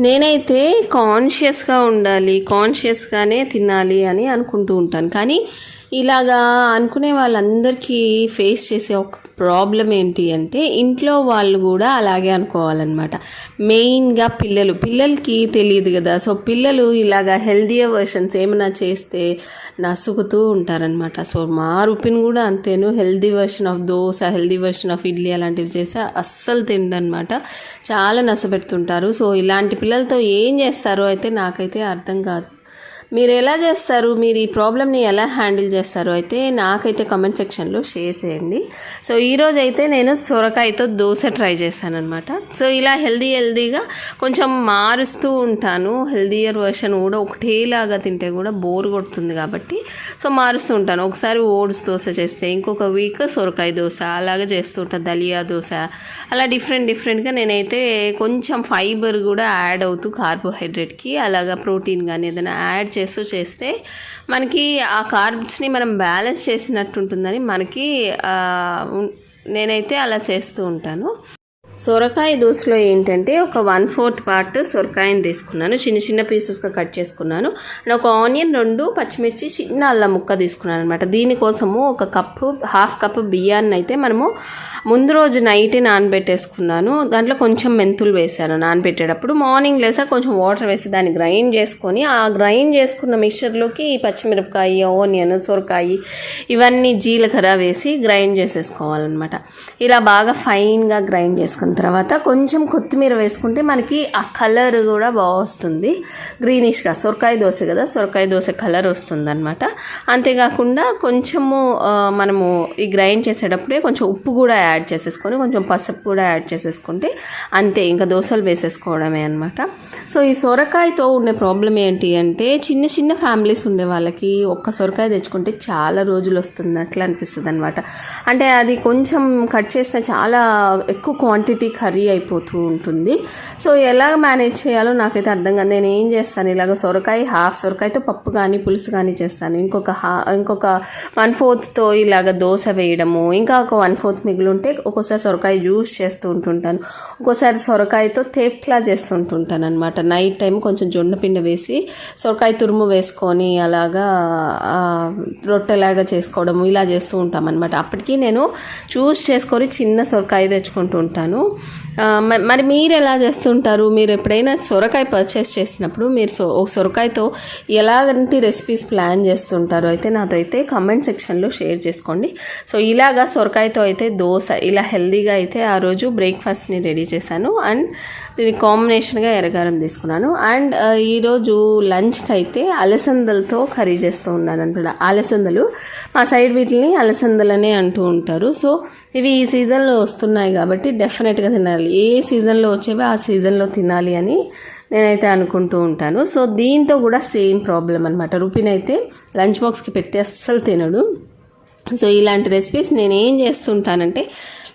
నేనైతే కాన్షియస్గా ఉండాలి కాన్షియస్గానే తినాలి అని అనుకుంటూ ఉంటాను. కానీ ఇలాగా అనుకునే వాళ్ళందరికీ ఫేస్ చేసే ఒక ప్రాబ్లం ఏంటి అంటే ఇంట్లో వాళ్ళు కూడా అలాగే అనుకోవాలన్నమాట. మెయిన్గా పిల్లలు పిల్లలకి తెలియదు కదా. సో పిల్లలు ఇలాగా హెల్దీయర్ వర్షన్స్ ఏమైనా చేస్తే నసుగుతూ ఉంటారనమాట సో మా రుపిన్ కూడా అంతేను. Healthy version of dosa healthy version of idli అలాంటివి చేస్తే అస్సలు తిండనమాట చాలా నసపెడుతుంటారు సో ఇలాంటి పిల్లలతో ఏం చేస్తారో అయితే నాకైతే అర్థం కాదు. మీరు ఎలా చేస్తారు? మీరు ఈ ప్రాబ్లమ్ని ఎలా హ్యాండిల్ చేస్తారు? అయితే నాకైతే కమెంట్ సెక్షన్లో షేర్ చేయండి. సో ఈరోజు అయితే నేను సొరకాయతో దోశ ట్రై చేశాను అనమాట సో ఇలా హెల్దీ హెల్దీగా కొంచెం మారుస్తూ ఉంటాను. హెల్దీయర్ వర్షన్ కూడా ఒకటేలాగా తింటే కూడా బోర్ కొడుతుంది కాబట్టి సో మారుస్తూ ఉంటాను. ఒకసారి ఓట్స్ దోశ చేస్తే ఇంకొక వీక్ సొరకాయ దోశ అలాగే చేస్తూ ఉంటాను దలియా దోశ అలా డిఫరెంట్ డిఫరెంట్గా నేనైతే కొంచెం ఫైబర్ కూడా యాడ్ అవుతూ కార్బోహైడ్రేట్కి అలాగా ప్రోటీన్ కానీ ఏదైనా యాడ్ చేస్తూ చేస్తే మనకి ఆ కార్బ్స్ని మనం బ్యాలెన్స్ చేసినట్టు ఉంటుందని మనకి నేనైతే అలా చేస్తూ ఉంటాను. సొరకాయ దోశలో ఏంటంటే ఒక వన్ ఫోర్త్ పార్ట్ సొరకాయని తీసుకున్నాను. చిన్న చిన్న పీసెస్గా కట్ చేసుకున్నాను. అండ్ ఒక ఆనియన్ రెండు పచ్చిమిర్చి చిన్న అల్లం ముక్క తీసుకున్నాను అనమాట దీనికోసము ఒక కప్పు హాఫ్ కప్పు బియ్యాన్ని అయితే మనము ముందు రోజు నైట్ నానబెట్టేసుకున్నాను. దాంట్లో కొంచెం మెంతులు వేసాను నానబెట్టేటప్పుడు. మార్నింగ్ లేసా కొంచెం వాటర్ వేసి దాన్ని గ్రైండ్ చేసుకొని ఆ గ్రైండ్ చేసుకున్న మిక్చర్లోకి ఈ పచ్చిమిరపకాయ ఆనియన్ సొరకాయ ఇవన్నీ జీలకర్ర వేసి గ్రైండ్ చేసేసుకోవాలన్నమాట. ఇలా బాగా ఫైన్గా గ్రైండ్ చేసుకున్న తర్వాత కొంచెం కొత్తిమీర వేసుకుంటే మనకి ఆ కలర్ కూడా బాగా వస్తుంది. గ్రీనిష్గా సొరకాయ దోశ కదా సొరకాయ దోశ కలర్ వస్తుంది అనమాట అంతేకాకుండా కొంచెము మనము ఈ గ్రైండ్ చేసేటప్పుడే కొంచెం ఉప్పు కూడా యాడ్ చేసేసుకొని కొంచెం పసుపు కూడా యాడ్ చేసేసుకుంటే అంతే ఇంకా దోశలు వేసేసుకోవడమే అనమాట సో ఈ సొరకాయతో ఉండే ప్రాబ్లం ఏంటి అంటే చిన్న చిన్న ఫ్యామిలీస్ ఉండే వాళ్ళకి ఒక్క సొరకాయ తెచ్చుకుంటే చాలా రోజులు వస్తుంది అట్లా అనిపిస్తుంది అనమాట అంటే అది కొంచెం కట్ చేసిన చాలా ఎక్కువ క్వాంటిటీ కర్రీ అయిపోతూ ఉంటుంది. సో ఎలా మేనేజ్ చేయాలో నాకైతే అర్థం కాదు. నేను ఏం చేస్తాను? ఇలాగ సొరకాయ హాఫ్ సొరకాయతో పప్పు కానీ పులుసు కానీ చేస్తాను. ఇంకొక హా ఇంకొక వన్ ఫోర్త్తో ఇలాగ దోశ వేయడము ఇంకా ఒక వన్ ఫోర్త్ మిగిలి ఉంటే ఒక్కోసారి సొరకాయ జ్యూస్ చేస్తూ ఉంటుంటాను. ఒక్కోసారి సొరకాయతో తేప్లా చేస్తుంటుంటాను అనమాట నైట్ టైం కొంచెం జొన్న పిండి వేసి సొరకాయ తురుము వేసుకొని అలాగా రొట్టెలాగా చేసుకోవడము ఇలా చేస్తూ ఉంటాం అనమాట అప్పటికి నేను చూస్ చేసుకొని చిన్న సొరకాయ తెచ్చుకుంటూ ఉంటాను. మరి మీరు ఎలా చేస్తుంటారు? మీరు ఎప్పుడైనా సొరకాయ పర్చేస్ చేసినప్పుడు మీరు సో ఒక సొరకాయతో ఎలాంటి రెసిపీస్ ప్లాన్ చేస్తుంటారో? అయితే నాతో అయితే కమెంట్ సెక్షన్లో షేర్ చేసుకోండి. సో ఇలాగా సొరకాయతో అయితే దోశ ఇలా హెల్దీగా అయితే ఆ రోజు బ్రేక్ఫాస్ట్ని రెడీ చేశాను. అండ్ దీనికి కాంబినేషన్గా ఎర్రగారం తీసుకున్నాను. అండ్ uh, ఈరోజు లంచ్కి అయితే అలసందలతో కర్రీ చేస్తూ ఉన్నాను అనమాట. అలసందలు. మా సైడ్ వీటిని అలసందలనే అంటూ ఉంటారు. సో ఇవి ఈ సీజన్లో వస్తున్నాయి కాబట్టి డెఫినెట్గా తినాలి. ఏ సీజన్లో వచ్చేవి ఆ సీజన్లో తినాలి అని నేనైతే అనుకుంటూ ఉంటాను. సో దీంతో కూడా సేమ్ ప్రాబ్లం అనమాట. రుపిన్ అయితే లంచ్ బాక్స్కి పెడితే అస్సలు తినడు. సో ఇలాంటి రెసిపీస్ నేను ఏం చేస్తుంటానంటే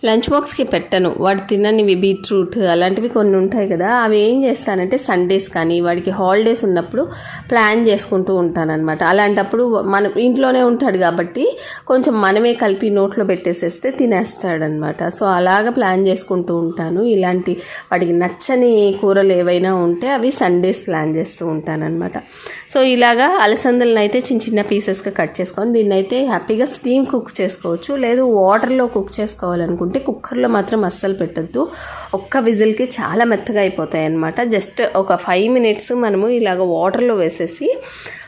లంచ్ బాక్స్కి పెట్టను. వాడు తిననివి బీట్రూట్ అలాంటివి కొన్ని ఉంటాయి కదా అవి ఏం చేస్తానంటే సండేస్ కానీ వాడికి హాలిడేస్ ఉన్నప్పుడు ప్లాన్ చేసుకుంటూ ఉంటానన్నమాట. అలాంటప్పుడు మనం ఇంట్లోనే ఉంటాడు కాబట్టి కొంచెం మనమే కలిపి నోట్లో పెట్టేసేస్తే తినేస్తాడనమాట సో అలాగ ప్లాన్ చేసుకుంటూ ఉంటాను. ఇలాంటి వాడికి నచ్చని కూరలు ఏవైనా ఉంటే అవి సండేస్ ప్లాన్ చేస్తూ ఉంటానన్నమాట. సో ఇలాగా అలసందలను అయితే చిన్న చిన్న పీసెస్గా కట్ చేసుకొని దీన్ని అయితే హ్యాపీగా స్టీమ్ కుక్ చేసుకోవచ్చు. లేదు వాటర్లో కుక్ చేసుకోవాలనుకుంటే కుక్కర్లో మాత్రం అస్సలు పెట్టద్దు. ఒక్క విజిల్కి చాలా మెత్తగా అయిపోతాయి అన్నమాట జస్ట్ ఒక ఫైవ్ మినిట్స్ మనము ఇలాగ వాటర్లో వేసేసి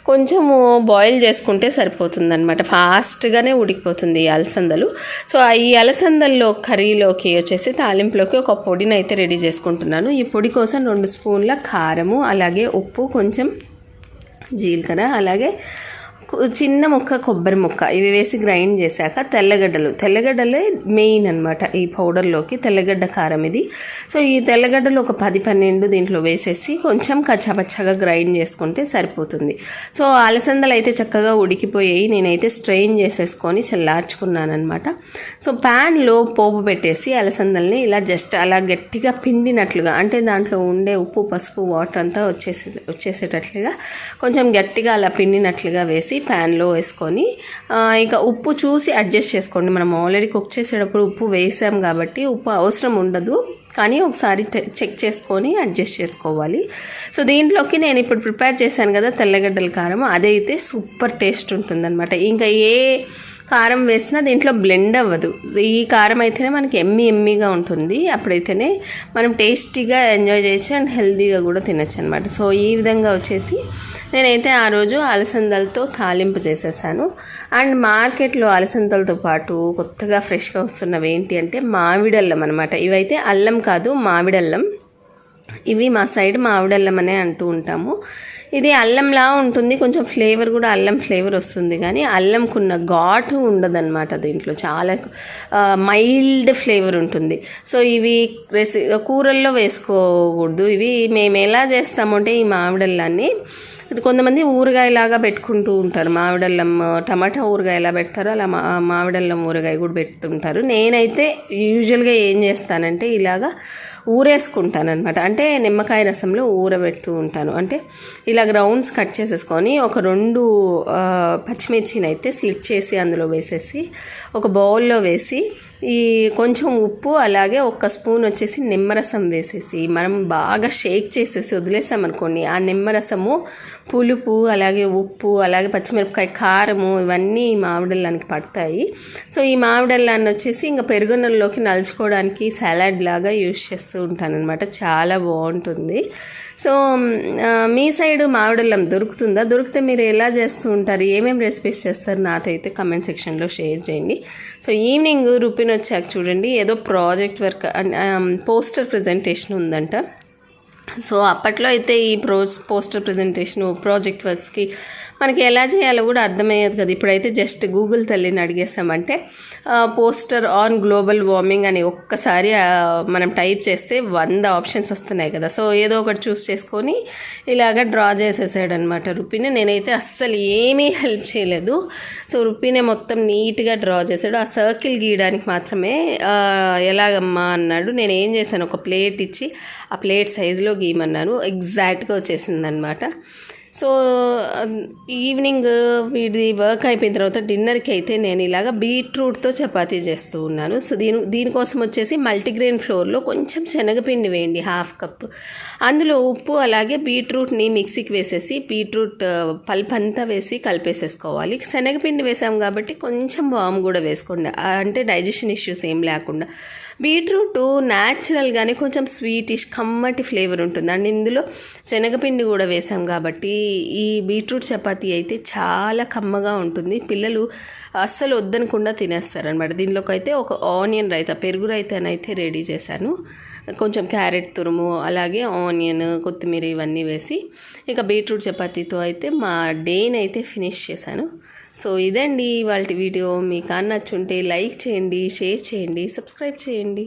కొంచెము బాయిల్ చేసుకుంటే సరిపోతుంది అనమాట ఫాస్ట్గానే ఉడికిపోతుంది ఈ అలసందలు. సో ఆ ఈ అలసందల్లో కర్రీలోకి వచ్చేసి తాలింపులోకి ఒక పొడిని అయితే రెడీ చేసుకుంటున్నాను. ఈ పొడి కోసం రెండు స్పూన్ల కారము అలాగే ఉప్పు కొంచెం జీలకర్ర అలాగే చిన్న ముక్క కొబ్బరి ముక్క ఇవి వేసి గ్రైండ్ చేశాక తెల్లగడ్డలు. తెల్లగడ్డలే మెయిన్ అనమాట ఈ పౌడర్లోకి తెల్లగడ్డ కారం ఇది. సో ఈ తెల్లగడ్డలు ఒక పది పన్నెండు దీంట్లో వేసేసి కొంచెం కచ్చాపచ్చాగా గ్రైండ్ చేసుకుంటే సరిపోతుంది. సో అలసందలు అయితే చక్కగా ఉడికిపోయాయి. నేనైతే స్ట్రెయిన్ చేసేసుకొని చల్లార్చుకున్నాను అనమాట సో ప్యాన్లో పోపు పెట్టేసి అలసందల్ని ఇలా జస్ట్ అలా గట్టిగా పిండినట్లుగా అంటే దాంట్లో ఉండే ఉప్పు పసుపు వాటర్ అంతా వచ్చేసే వచ్చేసేటట్లుగా కొంచెం గట్టిగా అలా పిండినట్లుగా వేసి ప్యాన్లో వేసుకొని ఇంకా ఉప్పు చూసి అడ్జస్ట్ చేసుకోండి. మనం ఆల్రెడీ కుక్ చేసేటప్పుడు ఉప్పు వేసాం కాబట్టి ఉప్పు అవసరం ఉండదు. కానీ ఒకసారి చెక్ చేసుకొని అడ్జస్ట్ చేసుకోవాలి. సో దీంట్లోకి నేను ఇప్పుడు ప్రిపేర్ చేశాను కదా తెల్లగడ్డల కారం. అదైతే సూపర్ టేస్ట్ ఉంటుందన్నమాట. ఇంకా ఏ కారం వేసినా దీంట్లో బ్లెండ్ అవ్వదు. ఈ కారం అయితేనే మనకి ఎమ్మి ఎమ్మిగా ఉంటుంది. అప్పుడైతేనే మనం టేస్టీగా ఎంజాయ్ చేయొచ్చు అండ్ హెల్తీగా కూడా తినచ్చు అనమాట సో ఈ విధంగా వచ్చేసి నేనైతే ఆ రోజు అలసందలతో తాలింపు చేసేసాను. అండ్ మార్కెట్లో అలసందలతో పాటు కొత్తగా ఫ్రెష్గా వస్తున్నవి ఏంటి అంటే మామిడల్లం అనమాట ఇవైతే అల్లం కాదు మామిడల్లం. ఇవి మా సైడ్ మామిడల్లం అనే అంటూ ఉంటాము. ఇది అల్లంలా ఉంటుంది కొంచెం ఫ్లేవర్ కూడా అల్లం ఫ్లేవర్ వస్తుంది కానీ అల్లంకున్న ఘాటు ఉండదన్నమాట దీంట్లో. చాలా మైల్డ్ ఫ్లేవర్ ఉంటుంది. సో ఇవి రెసి కూరల్లో వేసుకోకూడదు. ఇవి మేము ఎలా చేస్తామంటే ఈ మామిడల్లాన్ని ఇది కొంతమంది ఊరగాయలాగా పెట్టుకుంటూ ఉంటారు. మామిడల్లం టమాటా ఊరగాయ ఎలా పెడతారో అలా మా మామిడల్లం ఊరగాయ కూడా పెడుతుంటారు. నేనైతే యూజువల్గా ఏం చేస్తానంటే ఇలాగా ఊరేసుకుంటాను అనమాట అంటే నిమ్మకాయ రసంలో ఊరబెడుతూ ఉంటాను. అంటే ఇలా గ్రౌండ్స్ కట్ చేసేసుకొని ఒక రెండు పచ్చిమిర్చిని అయితే స్లిట్ చేసి అందులో వేసేసి ఒక బౌల్లో వేసి ఈ కొంచెం ఉప్పు అలాగే ఒక స్పూన్ వచ్చేసి నిమ్మరసం వేసేసి మనం బాగా షేక్ చేసేసి వదిలేసామనుకోండి ఆ నిమ్మరసము పులుపు అలాగే ఉప్పు అలాగే పచ్చిమిరపకాయ కారము ఇవన్నీ మామిడల్లానికి పడతాయి. సో ఈ మామిడల్లాన్ని వచ్చేసి ఇంకా పెరుగున్నలోకి నలుచుకోవడానికి సలాడ్ లాగా యూజ్ చేస్తూ ఉంటానన్నమాట. చాలా బాగుంటుంది. సో మీ సైడ్ మామిడల్లం దొరుకుతుందా? దొరికితే మీరు ఎలా చేస్తూ ఉంటారు? ఏమేమి రెసిపీస్ చేస్తారు? నాతైతే కమెంట్ సెక్షన్లో షేర్ చేయండి. సో ఈవినింగ్ రూపిన్ వచ్చాక చూడండి. ఏదో ప్రాజెక్ట్ వర్క్ పోస్టర్ ప్రజెంటేషన్ ఉందంట. సో అప్పట్లో అయితే ఈ ప్రోస్ పోస్టర్ ప్రజెంటేషన్ ప్రాజెక్ట్ వర్క్స్కి మనకి ఎలా చేయాలో కూడా అర్థమయ్యేది కదా. ఇప్పుడైతే జస్ట్ గూగుల్ తల్లిని అడిగేసామంటే పోస్టర్ ఆన్ గ్లోబల్ వార్మింగ్ అని ఒక్కసారి మనం టైప్ చేస్తే వంద ఆప్షన్స్ వస్తున్నాయి కదా. సో ఏదో ఒకటి చూస్ చేసుకొని ఇలాగ డ్రా చేసేసాడు అనమాట నేనైతే అస్సలు ఏమీ హెల్ప్ చేయలేదు. సో రుపీనే మొత్తం నీట్గా డ్రా చేశాడు. ఆ సర్కిల్ గీయడానికి మాత్రమే ఎలాగమ్మా అన్నాడు. నేను ఏం చేశాను? ఒక ప్లేట్ ఇచ్చి ఆ ప్లేట్ సైజులో గీయమన్నాను ఎగ్జాక్ట్గా వచ్చేసిందనమాట సో ఈవినింగ్ వీడి వర్క్ అయిపోయిన తర్వాత డిన్నర్కి అయితే నేను ఇలాగ బీట్రూట్తో చపాతీ చేస్తూ ఉన్నాను. సో దీని దీనికోసం వచ్చేసి మల్టీగ్రెయిన్ ఫ్లోర్లో కొంచెం శనగపిండి వేయండి హాఫ్ కప్. అందులో ఉప్పు అలాగే బీట్రూట్ని మిక్సీకి వేసేసి బీట్రూట్ పల్ప్ అంతా వేసి కలిపేసేసుకోవాలి. శనగపిండి వేసాం కాబట్టి కొంచెం వామ్ కూడా వేసుకోండి. అంటే డైజెషన్ ఇష్యూస్ ఏం లేకుండా. బీట్రూట్ న్యాచురల్గానే కొంచెం స్వీటిష్ కమ్మటి ఫ్లేవర్ ఉంటుంది. అండ్ ఇందులో శనగపిండి కూడా వేసాం కాబట్టి ఈ బీట్రూట్ చపాతీ అయితే చాలా కమ్మగా ఉంటుంది. పిల్లలు అస్సలు వద్దనకుండా తినేస్తారు అనమాట దీనిలోకి అయితే ఒక ఆనియన్ రైతా పెరుగు రైతానైతే రెడీ చేశాను. కొంచెం క్యారెట్ తురుము అలాగే ఆనియన్ కొత్తిమీర ఇవన్నీ వేసి ఇక బీట్రూట్ చపాతీతో అయితే మా డేని అయితే ఫినిష్ చేశాను. సో ఇదండి వాళ్ళ వీడియో. మీకు నచ్చుంటే లైక్ చేయండి షేర్ చేయండి సబ్స్క్రైబ్ చేయండి.